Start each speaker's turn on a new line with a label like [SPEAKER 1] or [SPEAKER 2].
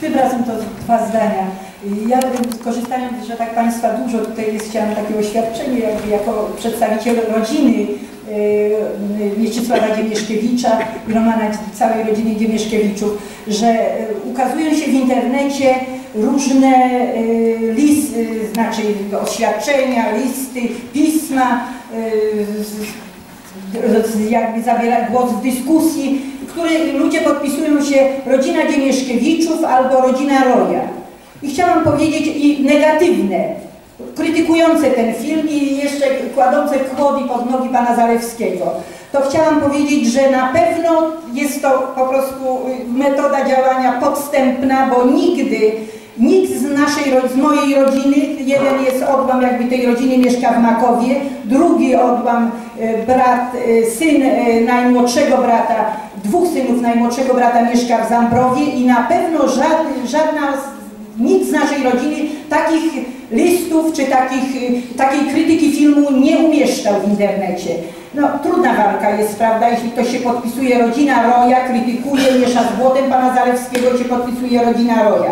[SPEAKER 1] Tym razem to dwa zdania. Ja korzystając, że tak Państwa dużo tutaj jest, chciałam takie oświadczenie jakby jako przedstawiciel rodziny yy, Mieczysława Dziemieszkiewicza i Romana, całej rodziny Dziemieszkiewiczów, że yy, ukazują się w internecie różne yy, listy, znaczy oświadczenia, listy, pisma, jakby zabiera głos w dyskusji, w której ludzie podpisują się rodzina Dziemieszkiewiczów albo rodzina Roja. I chciałam powiedzieć i negatywne, krytykujące ten film i jeszcze kładące kłody pod nogi pana Zalewskiego. To chciałam powiedzieć, że na pewno jest to po prostu metoda działania podstępna, bo nigdy Nikt z naszej, z mojej rodziny, jeden jest odłam jakby tej rodziny mieszka w Makowie, drugi odłam brat, syn najmłodszego brata, dwóch synów najmłodszego brata mieszka w Zambrowie i na pewno żadna, żadna nikt z naszej rodziny takich listów czy takich, takiej krytyki filmu nie umieszczał w internecie. No, trudna walka jest, prawda, jeśli ktoś się podpisuje rodzina Roja, krytykuje, miesza z błotem pana Zalewskiego, się podpisuje rodzina Roja.